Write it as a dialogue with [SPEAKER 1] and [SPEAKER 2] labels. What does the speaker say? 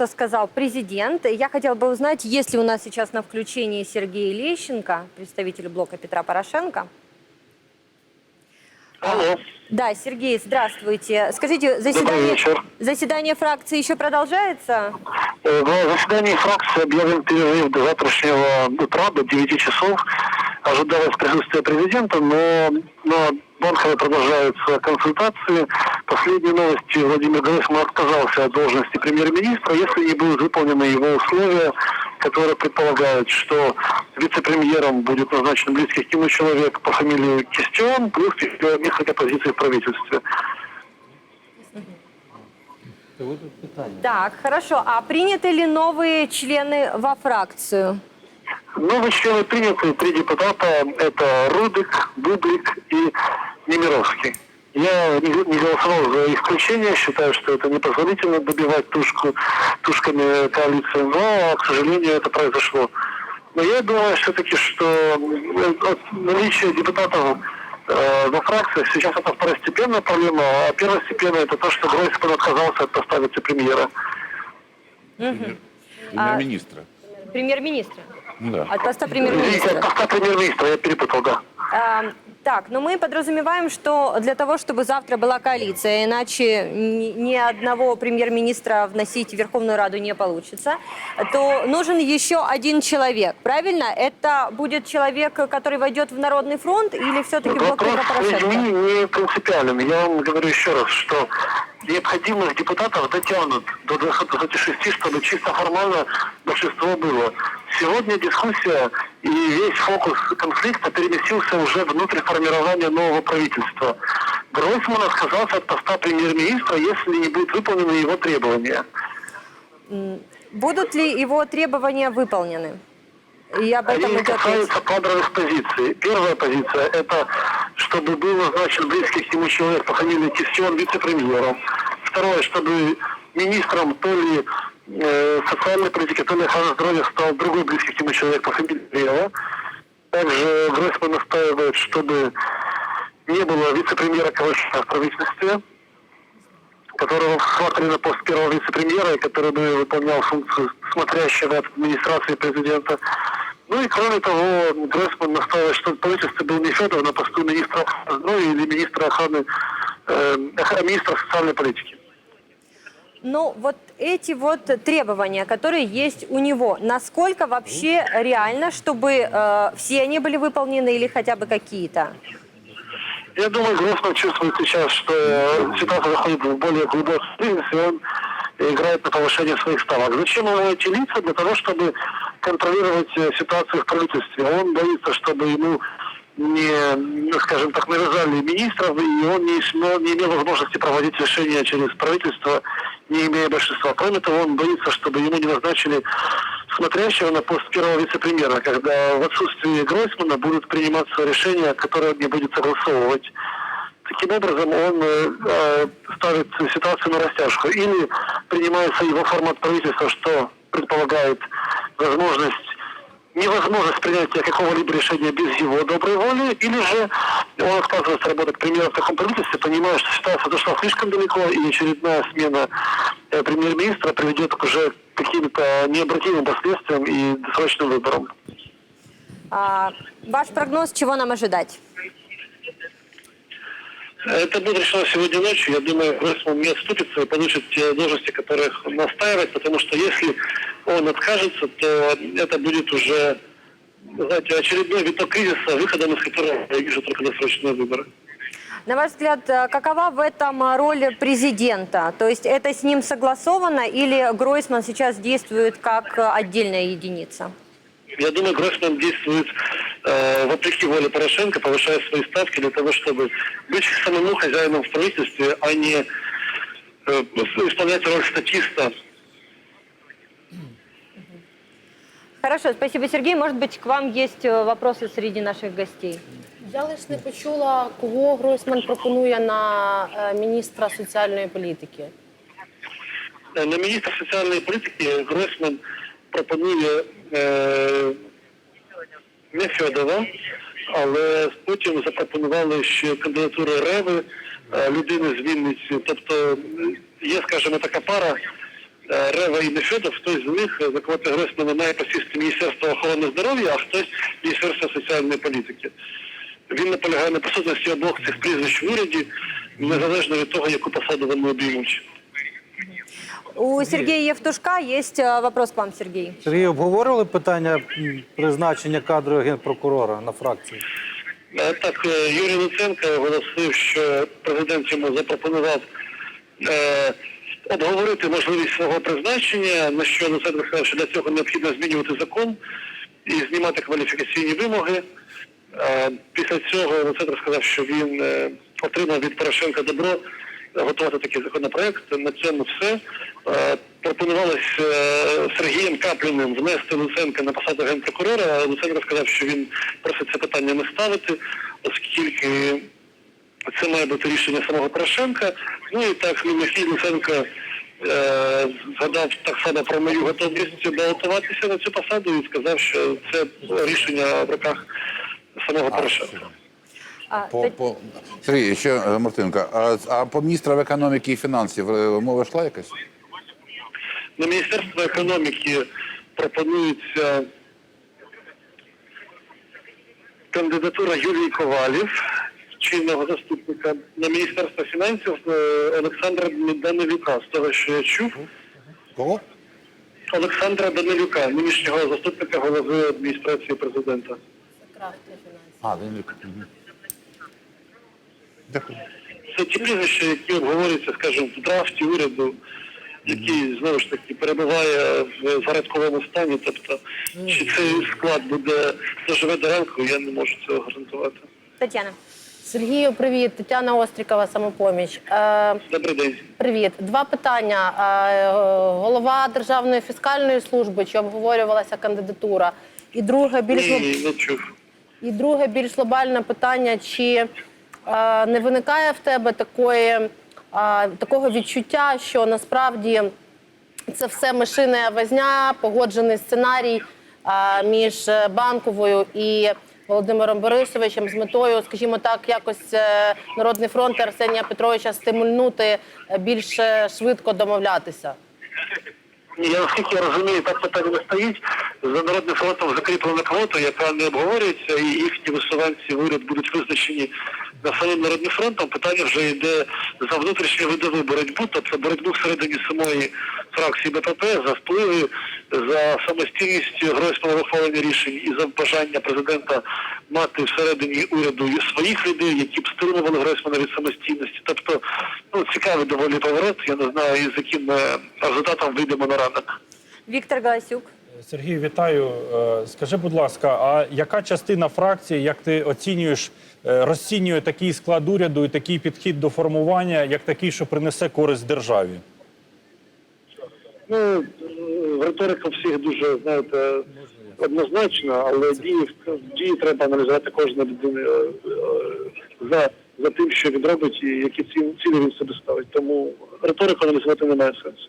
[SPEAKER 1] что сказал президент. Я хотела бы узнать, есть ли у нас сейчас на включении Сергей Лещенко, представитель блока Петра Порошенко.
[SPEAKER 2] Алло.
[SPEAKER 1] Да, Сергей, здравствуйте. Скажите, заседание,
[SPEAKER 2] вечер.
[SPEAKER 1] заседание фракции еще продолжается?
[SPEAKER 2] Э, На заседании фракции объявлен перерыв до завтрашнего утра, до 9 часов. Ожидалось присутствие президента, но на Банковой продолжаются консультации. Последние новости Владимир Гройсман отказался от должности премьер-министра, если не будут выполнены его условия, которые предполагают, что вице-премьером будет назначен близкий к нему человек по фамилии Кистион, плюс несколько позиций в правительстве.
[SPEAKER 1] Так, хорошо. А приняты ли новые члены во фракцию?
[SPEAKER 2] Новые члены приняты, три депутата, это Рудик, Бублик и Немировский. Я не, не голосовал за исключение, считаю, что это непозволительно добивать тушку, тушками коалиции, но, к сожалению, это произошло. Но я думаю все-таки, что э, от наличие депутатов э, во фракциях сейчас это второстепенная проблема, а первостепенная это то, что Гройсман отказался от поставки вице-премьера.
[SPEAKER 3] Премьер-министра.
[SPEAKER 1] Премьер-министра.
[SPEAKER 3] Ну да.
[SPEAKER 1] От поста премьер-министра.
[SPEAKER 2] от поста премьер-министра, я перепутал, да.
[SPEAKER 1] А, так, но мы подразумеваем, что для того, чтобы завтра была коалиция, иначе ни, ни одного премьер-министра вносить в Верховную Раду не получится, то нужен еще один человек, правильно? Это будет человек, который войдет в Народный фронт или все-таки блок Петра Порошенко?
[SPEAKER 2] не принципиален. Я вам говорю еще раз, что необходимых депутатов дотянут до 26, чтобы чисто формально большинство было. Сегодня дискуссия и весь фокус конфликта переместился уже внутрь формирования нового правительства. Гройсман отказался от поста премьер-министра, если не будут выполнены его требования.
[SPEAKER 1] Будут ли его требования выполнены? И об этом
[SPEAKER 2] Они
[SPEAKER 1] идет речь.
[SPEAKER 2] касаются кадровых позиций. Первая позиция – это чтобы был назначен близкий к нему человек по фамилии Кистион вице-премьером. Второе, чтобы министром то ли э, социальной политики, то ли здоровья стал другой близкий к нему человек по фамилии Рева. Также Гройсман настаивает, чтобы не было вице-премьера Ковальчука в правительстве, которого схватили на пост первого вице-премьера, и который бы выполнял функцию смотрящего от администрации президента. Ну и кроме того, Гройсман настаивает, что в правительстве был не Федоров на посту министра, ну или министра охраны, э, министра социальной политики.
[SPEAKER 1] Ну, вот эти вот требования, которые есть у него, насколько вообще реально, чтобы э, все они были выполнены или хотя бы какие-то?
[SPEAKER 2] Я думаю, Гроссман чувствует сейчас, что ситуация заходит в более глубокий кризис, и он играет на повышение своих ставок. Зачем ему эти лица? Для того, чтобы контролировать э, ситуацию в правительстве. Он боится, чтобы ему не, ну, скажем так, навязали министров, и он не, смел- не имел возможности проводить решения через правительство, не имея большинства. Кроме того, он боится, чтобы ему не назначили смотрящего на пост первого вице-премьера, когда в отсутствии Гройсмана будут приниматься решения, которые он не будет согласовывать. Таким образом, он э, э, ставит ситуацию на растяжку. Или принимается его формат правительства, что предполагает возможность невозможность принятия какого-либо решения без его доброй воли, или же он отказывается работать премьером в таком правительстве, понимая, что ситуация зашла слишком далеко, и очередная смена премьер-министра приведет к уже каким-то необратимым последствиям и досрочным выборам.
[SPEAKER 1] А, ваш прогноз, чего нам ожидать?
[SPEAKER 2] Это будет решено сегодня ночью. Я думаю, Гройсман не отступится и получит те должности, которых он настаивает, потому что если он откажется, то это будет уже, знаете, очередной виток кризиса, выходом из которого я вижу только досрочные выборы.
[SPEAKER 1] На ваш взгляд, э, какова в этом э, роль президента? То есть это с ним согласовано или Гройсман сейчас действует как э, отдельная единица?
[SPEAKER 2] Я думаю, Гройсман действует э, вопреки воле Порошенко, повышая свои ставки для того, чтобы быть самому хозяином в правительстве, а не э, исполнять роль статиста
[SPEAKER 1] Хорошо, спасибо, Сергей. Может быть, к вам есть вопросы среди наших гостей?
[SPEAKER 4] Я лише не почула, кого Гройсман пропонує на е, міністра соціальної політики.
[SPEAKER 2] Е, На міністра соціальної політики Гройсман пропонує е, не Федова, але потім запропонували ще кандидатуру Реви, е, людини з Вінниці. Тобто є, скажімо, така пара Рева і Нефедов, хтось з них за квоти Гройсмана має посісти Міністерство охорони здоров'я, а хтось Міністерство соціальної політики. Він наполягає на присутності обох цих прізвищ в уряді, незалежно від того, яку посаду вони обіймуть.
[SPEAKER 1] У Сергея Евтушка есть э, вопрос к вам, Сергей.
[SPEAKER 3] Сергій, обговорювали питання призначення кадру генпрокурора на фракції?
[SPEAKER 2] Е, Так, е, Юрій Луценко оголосив, що президент йому запропонував е, обговорити можливість свого призначення, на що Луценко сказав, що для цього необхідно змінювати закон і знімати кваліфікаційні вимоги. Е, після цього Луценко сказав, що він е, отримав від Порошенка добро готувати такий законопроект. На цьому все. Е, пропонувалось Сергієм Капліним внести Луценка на посаду генпрокурора, але Луценко сказав, що він просить це питання не ставити, оскільки це має бути рішення самого Порошенка. Ну і так Михайло Луценко згадав так само про мою готовність балотуватися на цю посаду і сказав, що це рішення в руках самого Порошенка.
[SPEAKER 5] По, по... Сергій, ще е, Мартинка, а, а по міністрам економіки і фінансів е, мова йшла якась?
[SPEAKER 2] На Міністерство економіки пропонується кандидатура Юлії Ковалів, чинного заступника. На Міністерство фінансів е, Олександра Данилюка, з того, що я чув.
[SPEAKER 5] Кого?
[SPEAKER 2] Олександра Данилюка, нинішнього заступника голови адміністрації президента.
[SPEAKER 4] Крафт для.
[SPEAKER 5] А, Данилюк. Угу. Дякую.
[SPEAKER 2] Це ті прізвища, які обговорюються, скажімо, в драфті уряду, який знову ж таки перебуває в зарядковому стані. Тобто, чи цей склад буде доживе до ранку, я не можу цього гарантувати.
[SPEAKER 1] Татьяна.
[SPEAKER 4] Сергію, привіт. Тетяна Острікова, самопоміч. Е,
[SPEAKER 2] Добрий день.
[SPEAKER 4] Привіт. Два питання. Е, Голова Державної фіскальної служби, чи обговорювалася кандидатура? І друге, більш
[SPEAKER 2] Ні, не чув.
[SPEAKER 4] І друге більш глобальне питання: чи е, не виникає в тебе такої, е, такого відчуття, що насправді це все мишина возня, погоджений сценарій е, між е, банковою і Володимиром Борисовичем з метою, скажімо так, якось е, Народний фронт Арсенія Петровича стимульнути е, більш швидко домовлятися.
[SPEAKER 2] Я наскільки я розумію, так питання не стоїть. За народним фронтом закріплена квота, яка не обговорюється, і їхні висуванці в уряд будуть визначені на самим народним фронтом. Питання вже йде за внутрішню видову боротьбу, тобто боротьбу всередині самої фракції БПП за впливи, за самостійність Гройсмана в ухваленні рішень і за бажання президента мати всередині уряду своїх людей, які б стримували Гройсмана від самостійності. Тобто, ну цікавий доволі поворот. Я не знаю, із яким е, результатом вийдемо на ранок.
[SPEAKER 1] Виктор Галасюк.
[SPEAKER 6] Сергій, вітаю. Е, Скажи, будь ласка, а яка частина фракції, як ти оцінюєш, е, розцінює такий склад уряду і такий підхід до формування, як такий, що принесе користь державі?
[SPEAKER 2] Ну, риторика всіх дуже, знаєте, однозначна, але дії, дії треба аналізувати кожна людина е, за, за тим, що він робить і які ці- цілі він собі ставить. Тому риторику аналізувати немає сенсу.